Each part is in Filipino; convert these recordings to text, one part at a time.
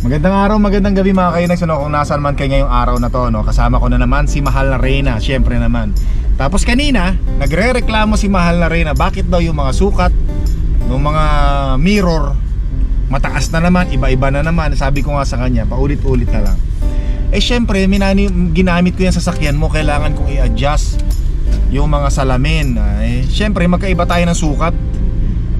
Magandang araw, magandang gabi mga kainags ano, Kung nasaan man kayo ngayong araw na to no? Kasama ko na naman si Mahal na Reyna Siyempre naman. Tapos kanina, nagre-reklamo si Mahal na Reyna. Bakit daw yung mga sukat ng mga mirror Mataas na naman, iba-iba na naman? Sabi ko nga sa kanya, paulit-ulit na lang. Eh syempre, minani, ginamit ko yan sa sakyan mo. Kailangan kong i-adjust Yung mga salamin. Eh, Syempre, magkaiba tayo ng sukat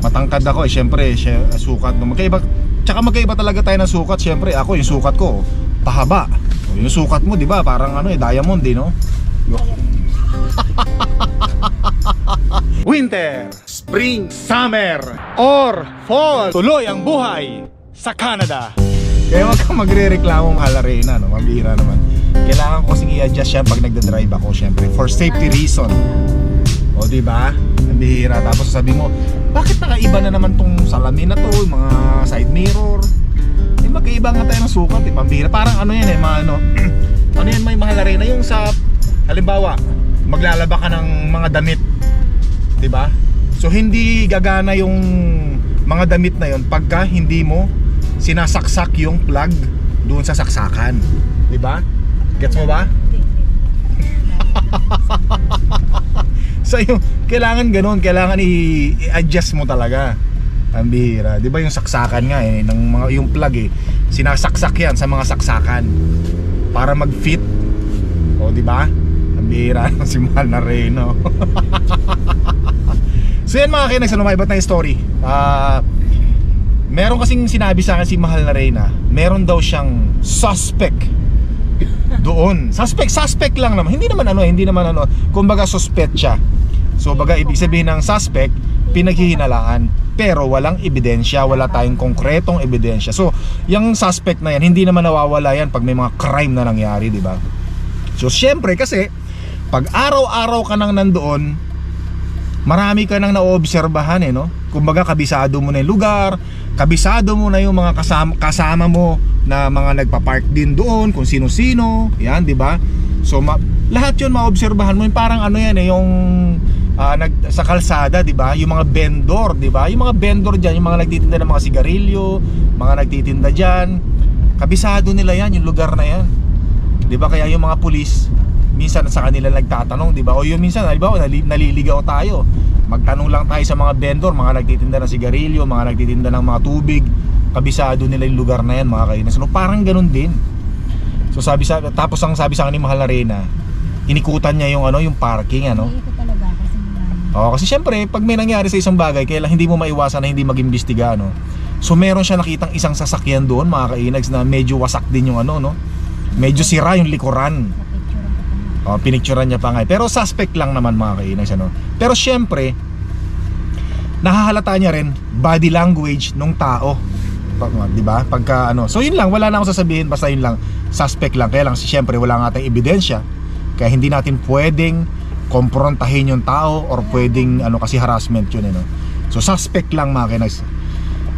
Matangkad ako eh, syempre, sy- sukat no. Magkaiba, tsaka magkaiba talaga tayo ng sukat Syempre, ako yung sukat ko, pahaba O, Yung sukat mo, di ba, parang ano eh, diamond eh, no? Winter, Spring, Summer, or Fall Tuloy ang buhay sa Canada Kaya wag kang magre-reklamo mahal Arena, no? Mabihira naman Kailangan ko kasing i-adjust yan pag nagda-drive ako, syempre For safety reason o di ba? Ang bihira. Tapos sabi mo, bakit nakaiba na naman tong salamin na to, yung mga side mirror? Eh magkaiba nga tayo ng sukat, eh, pambihira. Parang ano yan eh, mga ano, ano yan may mahal na yung sa, halimbawa, maglalaba ka ng mga damit, di ba? So hindi gagana yung mga damit na yon pagka hindi mo sinasaksak yung plug doon sa saksakan, di ba? Gets mo ba? Yung kailangan ganun, kailangan i-adjust mo talaga. Ang bihira. 'Di ba yung saksakan nga eh ng mga yung plug eh. Sinasaksak 'yan sa mga saksakan para mag-fit. O 'di ba? Ang bihira ng si Mahal na Reno. so yan mga kinags, ano maibat na story. Ah meron kasing sinabi sa akin si Mahal na Reyna, meron daw siyang suspect doon. Suspect, suspect lang naman. Hindi naman ano, hindi naman ano. Kumbaga suspect siya. So baga ibig sabihin ng suspect, pinaghihinalaan. Pero walang ebidensya, wala tayong konkretong ebidensya. So, yung suspect na yan, hindi naman nawawala yan pag may mga crime na nangyari, di ba? So, syempre kasi, pag araw-araw ka nang nandoon, marami ka nang naoobserbahan eh, no? Kumbaga, kabisado mo na yung lugar, kabisado mo na yung mga kasama, kasama mo na mga nagpa-park din doon, kung sino-sino, yan, di ba? So, ma- lahat yun maobserbahan mo, yung parang ano yan eh, yung ah, nag, sa kalsada, di ba? Yung mga vendor, di ba? Yung mga vendor dyan, yung mga nagtitinda ng mga sigarilyo, mga nagtitinda dyan, kabisado nila yan, yung lugar na yan. 'Di ba kaya yung mga pulis minsan sa kanila nagtatanong, 'di ba? O yung minsan, halimbawa, nali, naliligaw tayo. Magtanong lang tayo sa mga vendor, mga nagtitinda ng sigarilyo, mga nagtitinda ng mga tubig. Kabisado nila yung lugar na yan, mga kainis. No, parang ganun din. So sabi sa tapos ang sabi sa akin ni Mahal Arena, inikutan niya yung ano, yung parking ano. Ko talaga kasi marami. Oo, kasi syempre, pag may nangyari sa isang bagay, kailan hindi mo maiwasan na hindi mag-imbestiga, no? So meron siya nakitang isang sasakyan doon, mga kainags, na medyo wasak din yung ano, no? Medyo sira yung likuran. Nga. Oh, pinicturean niya pa nga. eh. Pero suspect lang naman mga kainags, ano? Pero syempre, nahahalata niya rin body language ng tao. Di ba? Pagka ano. So yun lang, wala na akong sasabihin, basta yun lang, suspect lang. Kaya lang, syempre, wala nga tayong ebidensya. Kaya hindi natin pwedeng komprontahin yung tao or pwedeng ano kasi harassment yun eh, no? So suspect lang mga kinags.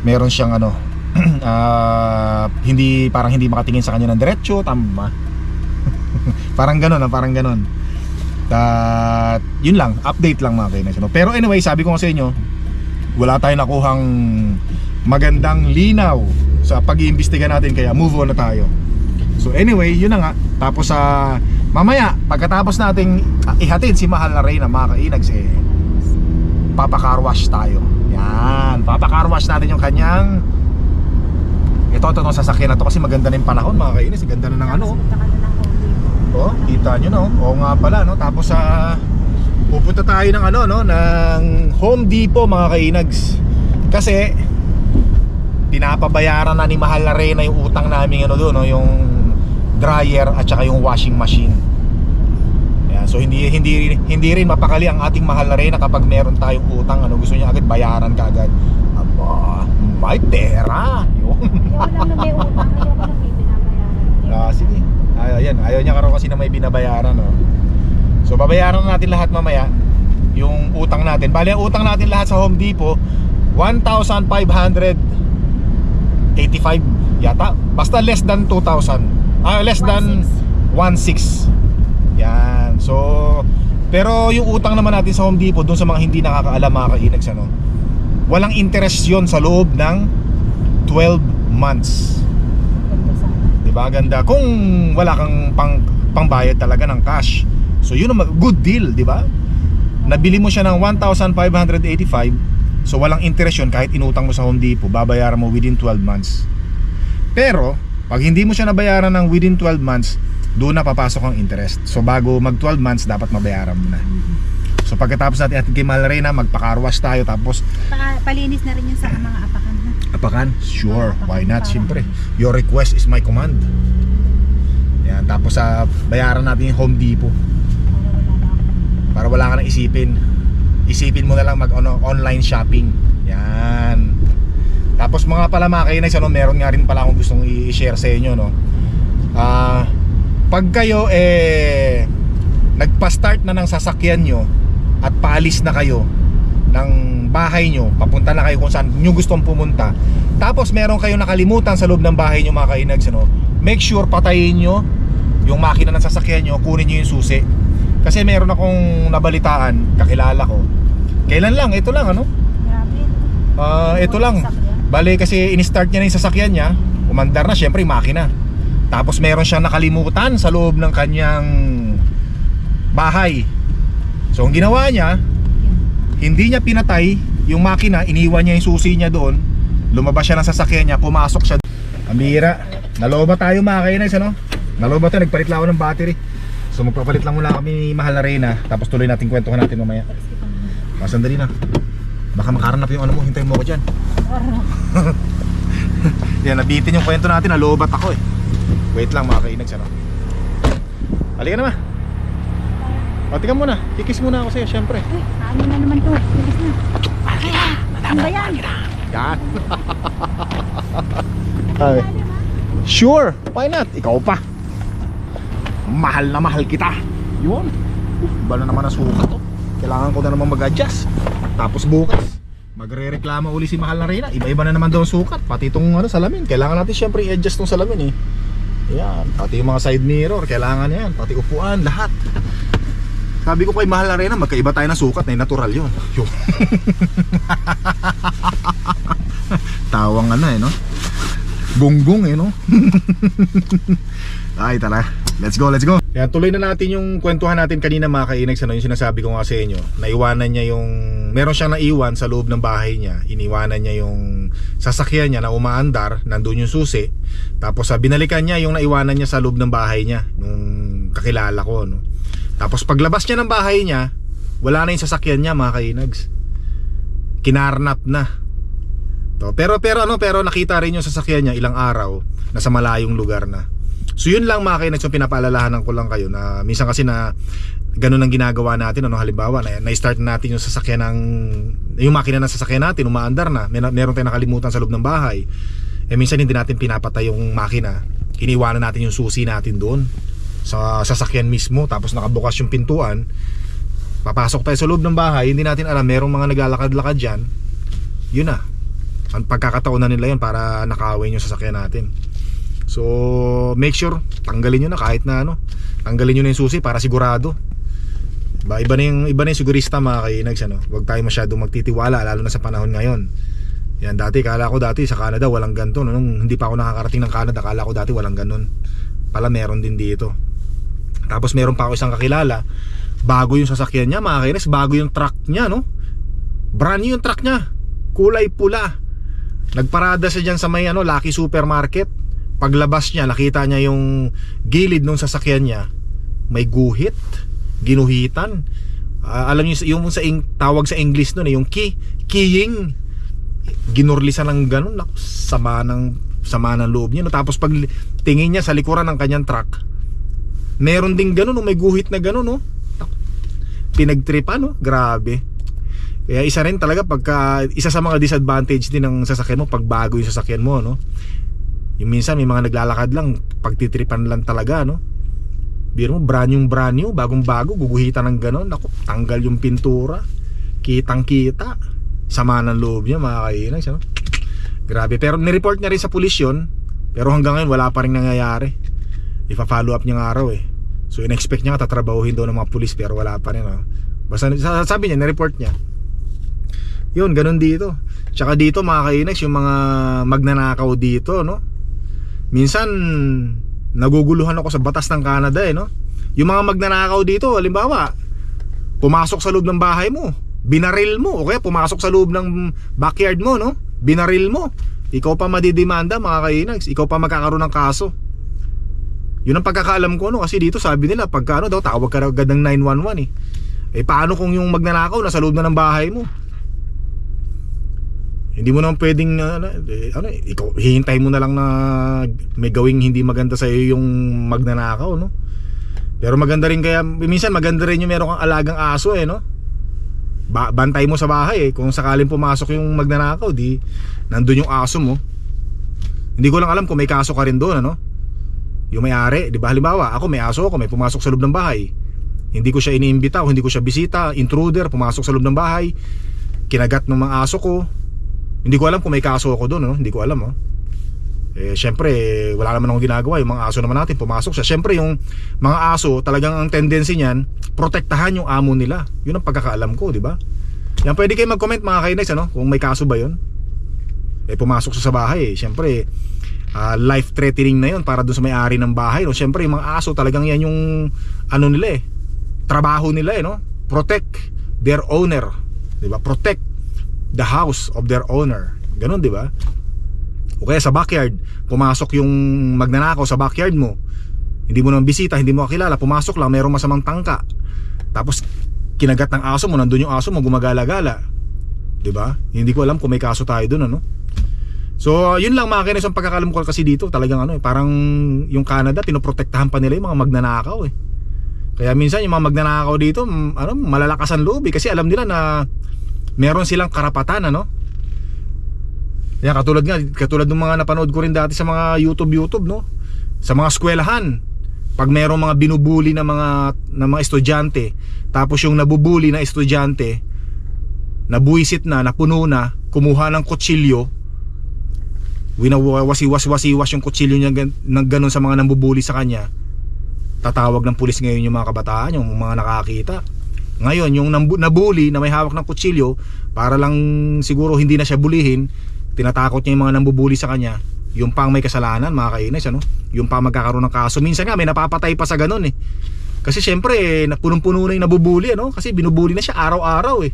Meron siyang ano ah, hindi parang hindi makatingin sa kanya ng diretsyo, tama ba? Parang gano'n, ah, parang gano'n. At yun lang, update lang mga kinags. no? Pero anyway, sabi ko nga sa inyo, wala tayong nakuhang magandang linaw sa pag-iimbestiga natin kaya move on na tayo. So anyway, yun na nga. Tapos sa mamaya, pagkatapos nating ah, ihatid si Mahal na Reyna, mga kainags eh, papakarwash tayo. Yan, papakarwash natin yung kanyang ito, ito, itong sasakyan na to kasi maganda na yung panahon mga kainis. Ganda na ng ano. Tapos punta ka na ng Home Depot. Oh, kita nyo no. Oo nga pala no. Tapos sa pupunta tayo ng ano no, ng Home Depot mga kainags. Kasi pinapabayaran na ni Mahal na Reyna yung utang namin ano doon no, yung dryer at saka yung washing machine. Ayan, so hindi hindi hindi rin mapakali ang ating Mahal na Reyna kapag meron tayong utang ano gusto niya agad bayaran kaagad. Aba, may pera. Yun. Ayaw lang na may utang. Ayaw ko na may binabayaran. Ah, sige. Ayaw, yan. Ayaw niya karon kasi na may binabayaran, no? So, babayaran natin lahat mamaya yung utang natin. Bali, ang utang natin lahat sa Home Depot, 1,585 yata. Basta less than 2,000. Ah, less than 1,600. Yan. So, pero yung utang naman natin sa Home Depot, doon sa mga hindi nakakaalam mga kainags, ano, walang interest yon sa loob ng 12 months. 'Di ba? Ganda kung wala kang pang pangbayad talaga ng cash. So yun ang good deal, 'di ba? Nabili mo siya ng 1,585. So walang interest yun kahit inutang mo sa Home Depot, babayaran mo within 12 months. Pero pag hindi mo siya nabayaran ng within 12 months, doon na papasok ang interest. So bago mag 12 months dapat mabayaran mo na. So pagkatapos natin at kay Malrena, magpakarwas tayo tapos Saka palinis na rin yun sa mga apakan na. Apakan? Sure, why not? Siyempre, your request is my command. Yan, tapos sa bayaran natin yung Home Depot Para wala ka nang isipin. Isipin mo na lang mag ano, online shopping. Yan. Tapos mga pala mga kainis, ano, meron nga rin pala akong gustong i-share sa inyo, no. Ah, pag kayo eh nagpa-start na ng sasakyan nyo at paalis na kayo ng bahay nyo, papunta na kayo kung saan nyo gustong pumunta. Tapos meron kayo nakalimutan sa loob ng bahay nyo mga kainags, ano, make sure patayin nyo yung makina ng sasakyan nyo, kunin nyo yung susi. Kasi meron akong nabalitaan, kakilala ko. Kailan lang, ito lang ano? Ah, ito lang. Bale kasi in-start niya na yung sasakyan niya, umandar na syempre yung makina. Tapos meron siyang nakalimutan sa loob ng kanyang bahay. So ang ginawa niya, hindi niya pinatay yung makina, iniwan niya yung susi niya doon. Lumabas siya ng sasakyan niya, pumasok siya. Amira, naloba tayo mga kainis, ano? Naloba tayo, nagpalit lang ako ng battery. So magpapalit lang muna kami ni Mahal na Reyna, tapos tuloy natin kwentuhan natin mamaya. Ah, sandali na. Baka makaranap yung ano mo, hintayin mo ako dyan. Yan, nabitin yung kwento natin, nalobat ako eh. Wait lang mga kainags, ano? Halika na. Patikan muna, kikis muna ako sa'yo, syempre. Uy, ano na naman to? Bilis na. Ano ba yan? Yan. Ay. Sure, why not? Ikaw pa. Mahal na mahal kita. Yun. Iba na naman ang sukat to. Kailangan ko na naman mag-adjust. Tapos bukas, magre-reklamo uli si Mahal na Reyna. Iba-iba na naman daw ang sukat. Pati itong ano, salamin. Kailangan natin syempre i-adjust tong salamin eh. Yan. Pati yung mga side mirror, kailangan yan. Pati upuan, lahat. Sabi ko kay Mahal na Reyna, magkaiba tayo ng sukat na natural yun. Yun. Tawang ano eh, no? Gonggong eh, no? Ay, tara. Let's go, let's go. Yan, tuloy na natin yung kwentuhan natin kanina mga kainags, ano, yung sinasabi ko nga sa inyo. Naiwanan niya yung, meron siyang naiwan sa loob ng bahay niya. Iniwanan niya yung sasakyan niya na umaandar, nandun yung susi. Tapos binalikan niya yung naiwanan niya sa loob ng bahay niya, nung kakilala ko, no? Tapos paglabas niya ng bahay niya, wala na yung sasakyan niya mga kainags. Kinarnap na. To, pero pero ano, pero nakita rin yung sasakyan niya ilang araw nasa malayong lugar na. So yun lang mga kainags yung pinapaalalahanan ko lang kayo na minsan kasi na ganun ang ginagawa natin ano halimbawa na, na-start natin yung sasakyan ng yung makina ng sasakyan natin umaandar na may, meron tayong nakalimutan sa loob ng bahay eh minsan hindi natin pinapatay yung makina iniwanan natin yung susi natin doon sa sasakyan mismo tapos nakabukas yung pintuan papasok tayo sa loob ng bahay hindi natin alam merong mga naglalakad-lakad dyan yun na. Ang pagkakataon na nila yun para nakawin yung sasakyan natin. So make sure tanggalin nyo na kahit na ano tanggalin nyo na yung susi para sigurado. Ba iba na yung iba na yung sigurista mga kainags ano. Wag tayo masyadong magtitiwala lalo na sa panahon ngayon. Yan dati kala ko dati sa Canada walang ganto no? nung hindi pa ako nakakarating ng Canada kala ko dati walang ganon pala meron din dito tapos meron pa ako isang kakilala. Bago yung sasakyan niya mga bago yung truck niya no? Brand new yung truck niya. Kulay pula. Nagparada siya dyan sa may ano Lucky Supermarket. Paglabas niya nakita niya yung gilid ng sasakyan niya. May guhit ginuhitan. Ah, alam niyo yung sa ing, tawag sa English noon eh, yung key keying. Ginurlisan ng ganun naku, sama ng sama ng loob niya no? tapos pag tingin niya sa likuran ng kanyang truck meron ding ganun no? may guhit na ganun no Naku, pinagtripa no grabe. Kaya isa rin talaga pagka isa sa mga disadvantage din ng sasakyan mo pag bago yung sasakyan mo no? Yung minsan may mga naglalakad lang pagtitripan lang talaga no? Biro mo brand yung brand new bagong bago guguhitan ng ganun. Naku tanggal yung pintura. Kitang kita sama ng loob niya mga kainan no? grabe. Pero nireport niya rin sa pulis pero hanggang ngayon wala pa rin nangyayari. Ipa-follow up niya ng araw eh so in-expect niya nga tatrabahuhin daw ng mga pulis pero wala pa rin oh. basta sa- sabi niya nireport niya yun ganun dito Tsaka dito mga kainex, yung mga magnanakaw dito, no? Minsan, naguguluhan ako sa batas ng Canada eh, no? Yung mga magnanakaw dito, halimbawa, pumasok sa loob ng bahay mo, binaril mo, o kaya pumasok sa loob ng backyard mo, no? Binaril mo. Ikaw pa madidemanda mga kainags, ikaw pa magkakaroon ng kaso. Yun ang pagkakaalam ko no kasi dito sabi nila pagka ano daw tawag ka agad ng 911 eh. Eh paano kung yung magnanakaw nasa loob na ng bahay mo? Hindi mo naman pwedeng ano, eh, ano eh, ikaw hihintay mo na lang na may gawing hindi maganda sa iyo yung magnanakaw no. Pero maganda rin kaya minsan maganda rin yung meron kang alagang aso eh no. Ba- bantay mo sa bahay eh kung sakaling pumasok yung magnanakaw di nandun yung aso mo. Hindi ko lang alam kung may kaso ka rin doon ano. Yung may-ari, di ba halimbawa, ako may aso ako, may pumasok sa loob ng bahay. Hindi ko siya iniimbita o hindi ko siya bisita, intruder, pumasok sa loob ng bahay. Kinagat ng mga aso ko. Hindi ko alam kung may kaso ako doon, no? Hindi ko alam, oh. Eh, syempre, wala naman akong ginagawa. Yung mga aso naman natin, pumasok siya. Syempre, yung mga aso, talagang ang tendency niyan, protektahan yung amo nila. Yun ang pagkakaalam ko, di ba? Yan, pwede kayo mag-comment mga kainex, ano? Kung may kaso ba yun. Eh, pumasok siya sa bahay, eh. Syempre, ah, life-threatening na yun para doon sa may-ari ng bahay. No? Syempre, yung mga aso, talagang yan yung, ano nila eh, trabaho nila eh, no? Protect their owner. Di ba? Protect the house of their owner. Ganon, di ba? O kaya sa backyard, pumasok yung magnanakaw sa backyard mo. Hindi mo naman bisita, hindi mo kakilala, pumasok lang, mayroong masamang tangka. Tapos kinagat ng aso mo, nandun yung aso mo, gumagala-gala. 'Di ba? Hindi ko alam kung may kaso tayo doon ano. So, yun lang mga kinis ang pagkakalam ko kasi dito, talagang ano eh, parang yung Canada pinoprotektahan pa nila yung mga magnanakaw eh. Kaya minsan yung mga magnanakaw dito, ano, malalakas ang loob eh, kasi alam nila na meron silang karapatan ano. Yan katulad nga, katulad ng mga napanood ko rin dati sa mga YouTube YouTube no. Sa mga eskwelahan, pag merong mga binubuli na mga na mga estudyante, tapos yung nabubuli na estudyante nabuisit na, napuno na, kumuha ng kutsilyo, winawasiwas-wasiwas yung kutsilyo niya ng ganun sa mga nambubuli sa kanya. Tatawag ng pulis ngayon yung mga kabataan, yung mga nakakita. Ngayon, yung nabuli na may hawak ng kutsilyo, para lang siguro hindi na siya bulihin, tinatakot niya yung mga nambubuli sa kanya, yung pang may kasalanan, mga kainis, ano? Yung pang magkakaroon ng kaso. Minsan nga, may napapatay pa sa ganun eh. Kasi syempre, eh, punong-puno na yung nabubuli, ano? Kasi binubuli na siya araw-araw eh.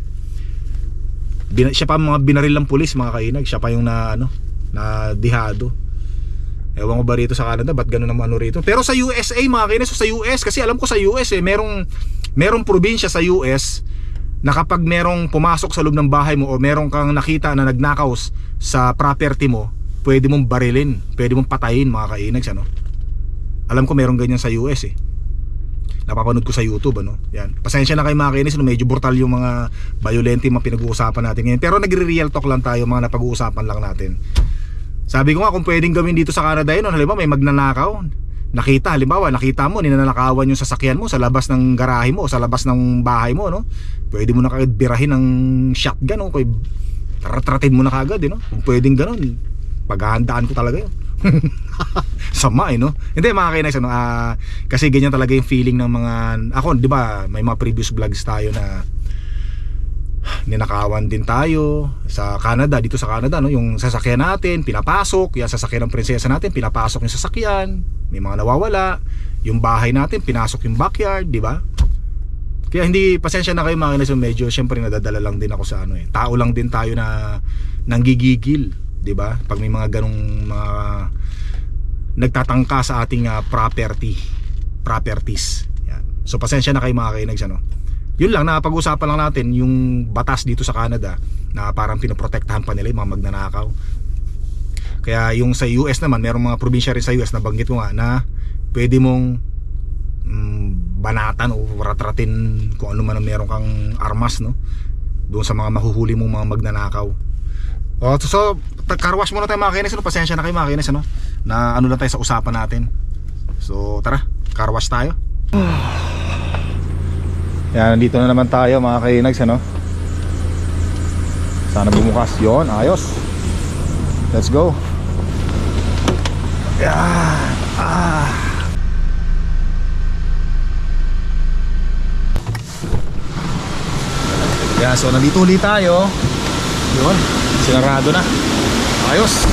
Bin- siya pa mga binaril ng pulis, mga kainag. Siya pa yung na, ano, na dihado. Ewan ko ba rito sa Canada, ba't ganun ang ano rito? Pero sa USA, mga kainis, sa US, kasi alam ko sa US eh, merong, merong probinsya sa US na kapag merong pumasok sa loob ng bahay mo o merong kang nakita na nagnakaw sa property mo, pwede mong barilin, pwede mong patayin mga kainags ano. Alam ko merong ganyan sa US eh. Napapanood ko sa YouTube ano. Yan. Pasensya na kay mga kainis, no, medyo brutal yung mga violent yung mga pinag-uusapan natin ngayon. Pero nagre-real talk lang tayo, mga napag-uusapan lang natin. Sabi ko nga kung pwedeng gawin dito sa Canada yun, no, halimbawa may magnanakaw. Nakita, halimbawa, nakita mo, ninanakawan yung sasakyan mo sa labas ng garahe mo, sa labas ng bahay mo, no? Pwede mo na kagad birahin ng shotgun, no? Kaya tratratin mo na kagad, eh, no? Kung pwedeng ganun, paghahandaan ko talaga yun. Sama eh, no? Hindi, mga kainex, ano, ah, kasi ganyan talaga yung feeling ng mga, ako, di ba, may mga previous vlogs tayo na ninakawan din tayo sa Canada, dito sa Canada, no? Yung sasakyan natin, pinapasok, yung sasakyan ng prinsesa natin, pinapasok yung sasakyan, may mga nawawala, yung bahay natin, pinasok yung backyard, di ba? Kaya hindi, pasensya na kayo mga kainex, medyo, syempre nadadala lang din ako sa ano eh. Tao lang din tayo na nanggigigil, di ba? Pag may mga ganong mga nagtatangka sa ating ah, property properties yan. so pasensya na kayo mga kainags ano yun lang napag-usapan lang natin yung batas dito sa Canada na parang pinoprotektahan pa nila yung mga magnanakaw kaya yung sa US naman merong mga probinsya rin sa US na banggit ko nga na pwede mong mm, banatan o ratratin kung ano man meron kang armas no doon sa mga mahuhuli mong mga magnanakaw Oh, so, so karwash muna tayo mga kinis, no? pasensya na kayo mga kinis, ano? Na ano lang tayo sa usapan natin. So, tara, karwash tayo. Yan, nandito na naman tayo mga kainags, ano? Sana bumukas yon ayos. Let's go. Yan, ah. Yan, so nandito ulit tayo. Yun. Sinarado na. Ayos.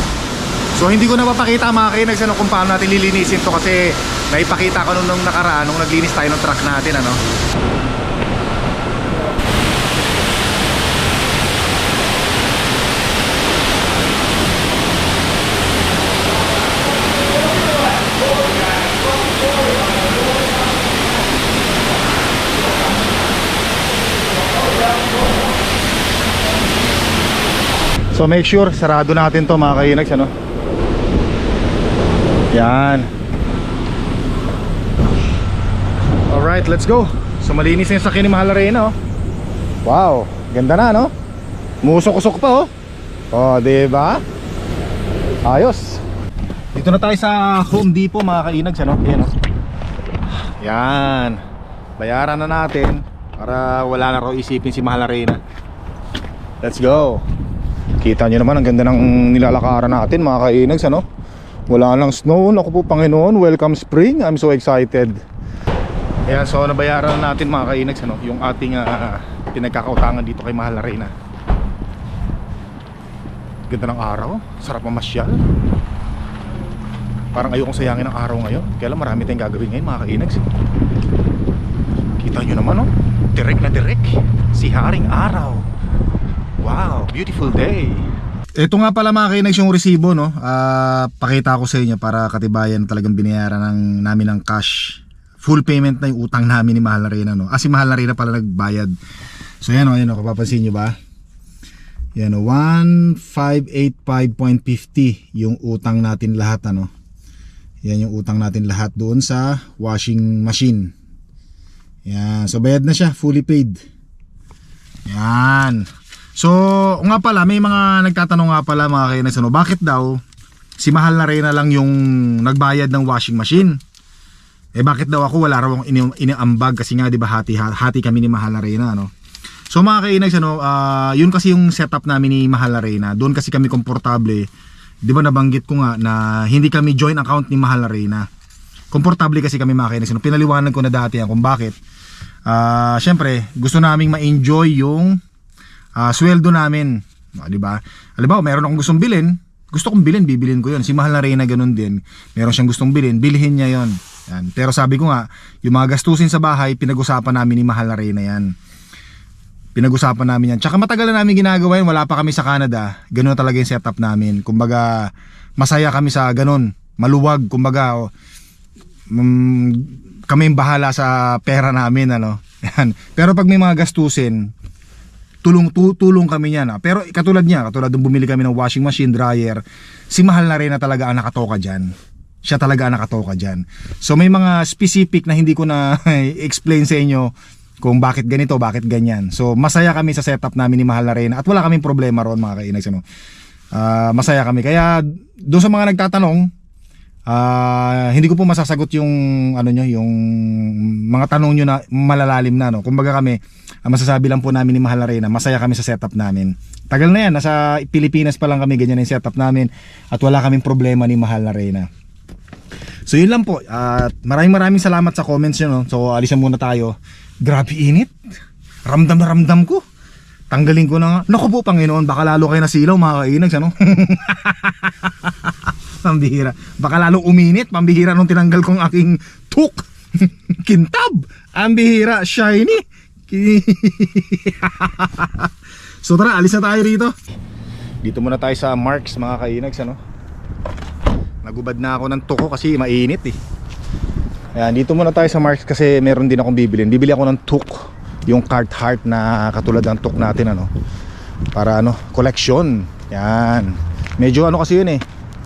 So hindi ko na mapakita mga kainags ano, kung paano natin lilinisin to kasi naipakita ko nung, nung nakaraan nung naglinis tayo ng truck natin ano. So make sure sarado natin to mga kainags ano. Yan. Alright, let's go. So malinis yung sakyan ni Mahal Arena oh. Wow, ganda na no? Musok-usok pa oh. Oh, 'di ba? Ayos. Dito na tayo sa Home Depot mga kainags ano. Yan oh. Yan. Bayaran na natin para wala na raw isipin si Mahal Arena. Let's go. Kita nyo naman ang ganda ng nilalakaran natin mga kainags ano? Wala lang snow, naku po Panginoon, welcome spring, I'm so excited. Ayan, so nabayaran na natin mga kainags ano? Yung ating ah, pinagkakautangan dito kay Mahal Arena. Ganda ng araw, sarap mamasyal. Parang ayokong sayangin ang araw ngayon. Kaya marami tayong gagawin ngayon mga kainags. Kita nyo naman oh, direk na direk. Si Haring Araw Wow, beautiful day. Ito nga pala mga kainags yung resibo no. Ah, pakita ko sa inyo para katibayan na talagang binayaran ng namin ng cash. Full payment na yung utang namin ni Mahal na Reyna no. Ah, si Mahal na Reyna pala nagbayad. So yan o, yan o, kapapansin nyo ba? Yan o, 1585.50 yung utang natin lahat ano. Yan yung utang natin lahat doon sa washing machine. Yan, so bayad na siya, fully paid. Yan. So, nga pala, may mga nagtatanong nga pala mga kainas, ano, bakit daw si Mahal na Reyna lang yung nagbayad ng washing machine? Eh bakit daw ako wala raw akong ini iniambag kasi nga 'di ba hati hati kami ni Mahal na Reyna ano. So mga kainags ano, ah, yun kasi yung setup namin ni Mahal na Reyna. Doon kasi kami komportable. 'Di ba nabanggit ko nga na hindi kami joint account ni Mahal na Reyna. Komportable kasi kami mga kainags ano. Pinaliwanag ko na dati yan kung bakit. Ah, syempre, gusto naming ma-enjoy yung ah, sweldo namin. Ah, 'Di ba? Halimbawa, meron akong gustong bilhin, gusto kong bilhin, bibilin ko 'yon. Si Mahal na Reyna ganun din. Meron siyang gustong bilhin, bilhin niya 'yon. Yan. Pero sabi ko nga, yung mga gastusin sa bahay, pinag-usapan namin ni Mahal na Reyna 'yan. Pinag-usapan namin 'yan. Tsaka matagal na namin ginagawa 'yan, wala pa kami sa Canada. Ganun na talaga yung setup namin. Kumbaga, masaya kami sa ganun. Maluwag, kumbaga, oh, mm, kami yung bahala sa pera namin ano. Yan. Pero pag may mga gastusin, tulong tu- tulong kami niyan. ah. Pero katulad niya, katulad nung bumili kami ng washing machine, dryer, si Mahal na rin na talaga ang nakatoka diyan. Siya talaga ang nakatoka diyan. So may mga specific na hindi ko na explain sa inyo kung bakit ganito, bakit ganyan. So masaya kami sa setup namin ni Mahal na rin at wala kaming problema roon mga kainags ano. Ah, masaya kami. Kaya doon sa mga nagtatanong, Ah, hindi ko po masasagot yung ano nyo, yung mga tanong nyo na malalalim na no. Kumbaga kami, ang masasabi lang po namin ni Mahal Arena, masaya kami sa setup namin. Tagal na yan, nasa Pilipinas pa lang kami ganyan yung setup namin at wala kaming problema ni Mahal Arena. So yun lang po. At maraming maraming salamat sa comments nyo no. So alisan muna tayo. Grabe init. Ramdam na ramdam ko. Tanggalin ko na nga. Naku po Panginoon, baka lalo kayo nasilaw mga kainags ano. pambihira. Baka lalong uminit, pambihira nung tinanggal kong aking tuk. Kintab. Ang bihira, shiny. so tara, alis na tayo rito. Dito muna tayo sa Marks mga kainags ano. Nagubad na ako ng tuko kasi mainit eh. Ayan, dito muna tayo sa Marks kasi meron din akong bibilin. Bibili ako ng tuk, yung cart heart na katulad ng tuk natin ano. Para ano, collection. Yan. Medyo ano kasi yun eh.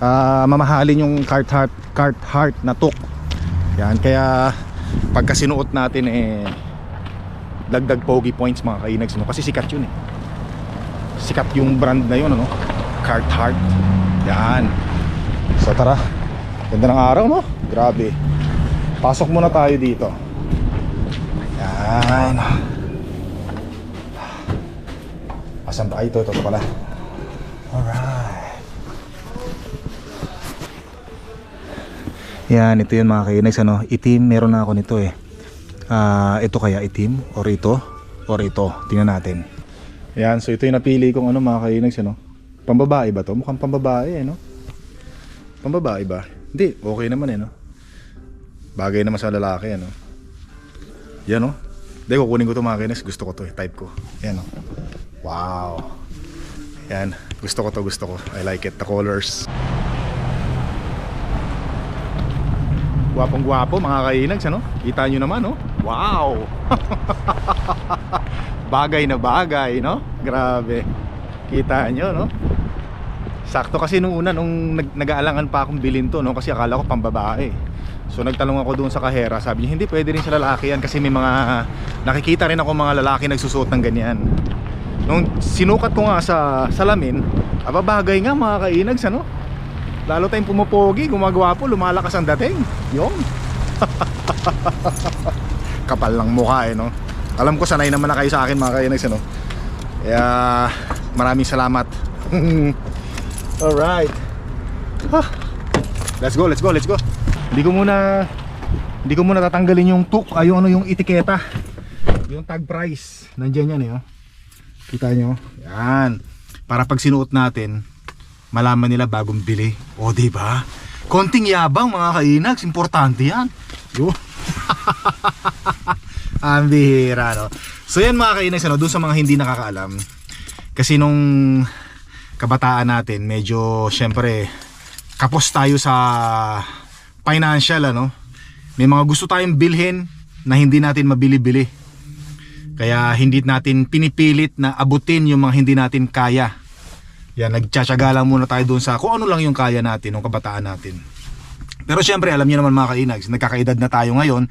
ah, mamahalin yung cart heart, cart heart na tuk. Yan, kaya pagka sinuot natin eh dagdag pogi points mga kainags no? kasi sikat yun eh. Sikat yung brand na yun ano. Cart heart. Yan. So tara. Ganda ng araw no? Grabe. Pasok muna tayo dito. Yan. Asan ba? Ito, ito pala. Alright. Yan, ito yun mga kainags. Ano, itim, meron na ako nito eh. Ah, ito kaya itim? Or ito? Or ito? Tingnan natin. Yan, so ito yung napili kong ano mga kainags. Ano? Pambabae ba to? Mukhang pambabae eh, no? Pambabae ba? Hindi, okay naman eh, no? Bagay naman sa lalaki, ano? Yan, no? Hindi, kukunin ko to mga kinis. Gusto ko to eh, type ko. Yan, no? Wow. Yan, gusto ko to, gusto ko. I like it, the colors. Gwapong gwapo mga kainags, ano? Kita nyo naman, no? Wow! bagay na bagay, no? Grabe. Kita nyo, no? Sakto kasi nung una, nung nag nag-aalangan pa akong bilhin to, no? Kasi akala ko pambabae. So nagtanong ako doon sa kahera, sabi niya, hindi pwede rin sa lalaki yan kasi may mga, nakikita rin ako mga lalaki nagsusuot ng ganyan. Nung sinukat ko nga sa salamin, aba bagay nga mga kainags, ano? Lalo tayong pumapogi, gumagawa po, lumalakas ang dating. Yung. Kapal ng mukha eh, no? Alam ko sanay naman na kayo sa akin mga kainags, ano? Kaya maraming salamat. Alright. Huh. Let's go, let's go, let's go. Hindi ko muna hindi ko muna tatanggalin yung tuk, ay yung ano yung etiketa. Yung tag price. Nandiyan yan eh, oh. Kita nyo? Yan. Para pag sinuot natin, malaman nila bagong bili. O, di ba? Konting yabang mga kainags, importante yan. Yo. Ang bihira, no? So yan mga kainags, ano, dun sa mga hindi nakakaalam. Kasi nung kabataan natin, medyo, syempre, kapos tayo sa financial, ano? May mga gusto tayong bilhin na hindi natin mabili-bili. Kaya hindi natin pinipilit na abutin yung mga hindi natin kaya. Yan, nagtsatsaga lang muna tayo doon sa kung ano lang yung kaya natin, yung kabataan natin. Pero syempre, alam niyo naman mga kainags, nagkakaedad na tayo ngayon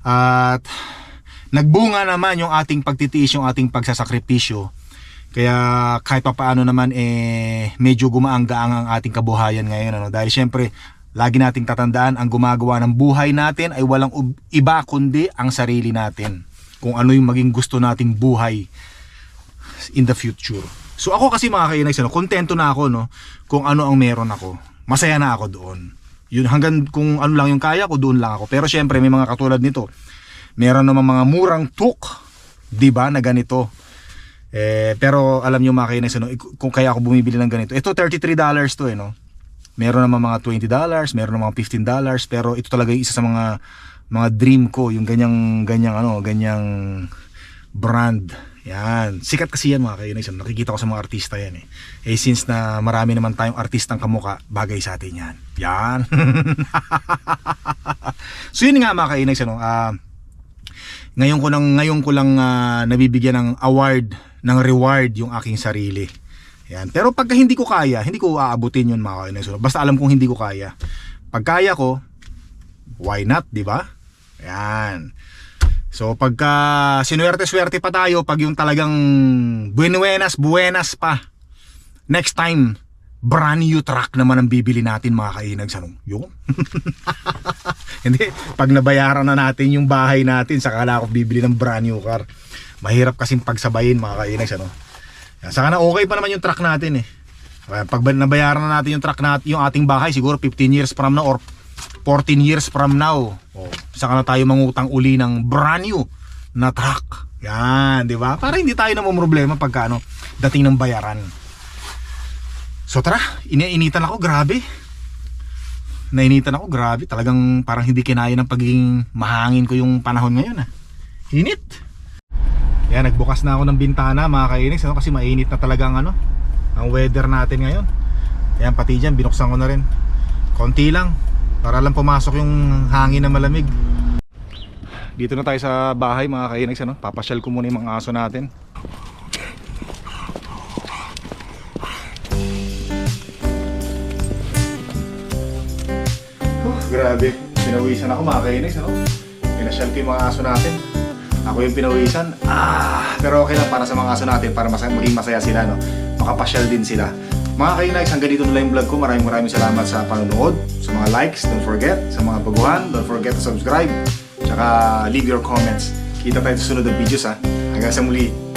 at nagbunga naman yung ating pagtitiis, yung ating pagsasakripisyo. Kaya kahit pa paano naman eh medyo gumaang-gaang ang ating kabuhayan ngayon ano dahil syempre lagi nating tatandaan ang gumagawa ng buhay natin ay walang iba kundi ang sarili natin. Kung ano yung maging gusto nating buhay in the future. So ako kasi mga kainags, ano, kontento na ako no kung ano ang meron ako. Masaya na ako doon. Yun hanggang kung ano lang yung kaya ko doon lang ako. Pero syempre may mga katulad nito. Meron naman mga murang tuk, 'di ba, na ganito. Eh, pero alam niyo mga kainags, ano, ik- kung kaya ako bumibili ng ganito. Ito $33 to eh no. Meron naman mga $20, meron naman mga $15, pero ito talaga yung isa sa mga mga dream ko, yung ganyang ganyang ano, ganyang brand. Yan. Sikat kasi yan mga kainags. ano, Nakikita ko sa mga artista yan eh. Eh since na marami naman tayong artistang kamuka, bagay sa atin yan. Yan. so yun nga mga kainags, ano, ah, ngayon ko lang ngayon ko lang ah, nabibigyan ng award ng reward yung aking sarili. Yan. Pero pagka hindi ko kaya, hindi ko aabutin yun mga kainags. ano. Basta alam kong hindi ko kaya. Pag kaya ko, why not, di ba? Yan. So pagka sinuwerte-swerte pa tayo pag yung talagang buenas buenas pa. Next time, brand new truck naman ang bibili natin mga kainags anong yun. Hindi, pag nabayaran na natin yung bahay natin, saka na ako bibili ng brand new car. Mahirap kasing pagsabayin mga kainags ano. Yan, saka na okay pa naman yung truck natin eh. Pag ba- nabayaran na natin yung truck natin, yung ating bahay siguro 15 years from now or 14 years from now. Oh, saka na tayo mangutang uli ng brand new na truck. Yan, di ba? Para hindi tayo na problema pagka ano, dating ng bayaran. So tara, iniinitan ako, grabe. Nainitan ako, grabe. Talagang parang hindi kinaya ng pagiging mahangin ko yung panahon ngayon. Ah. Init. Yan, nagbukas na ako ng bintana mga kainix ano, kasi mainit na talaga ang ano, ang weather natin ngayon. Yan, pati dyan, binuksan ko na rin. Konti lang, para lang pumasok yung hangin na malamig. Dito na tayo sa bahay mga kainix ano, papasyal ko muna yung mga aso natin. Huh, grabe, pinawisan ako mga kainix ano. Pinasyal ko yung mga aso natin. Ako yung pinawisan. Ah, pero okay lang para sa mga aso natin para mas maging masaya sila no. Makapasyal din sila. Mga kainags, hanggang dito na lang yung vlog ko. Maraming maraming salamat sa panonood. Sa mga likes, don't forget. Sa mga baguhan, don't forget to subscribe. Tsaka leave your comments. Kita tayo sa sunod na videos ha. Hanggang sa muli.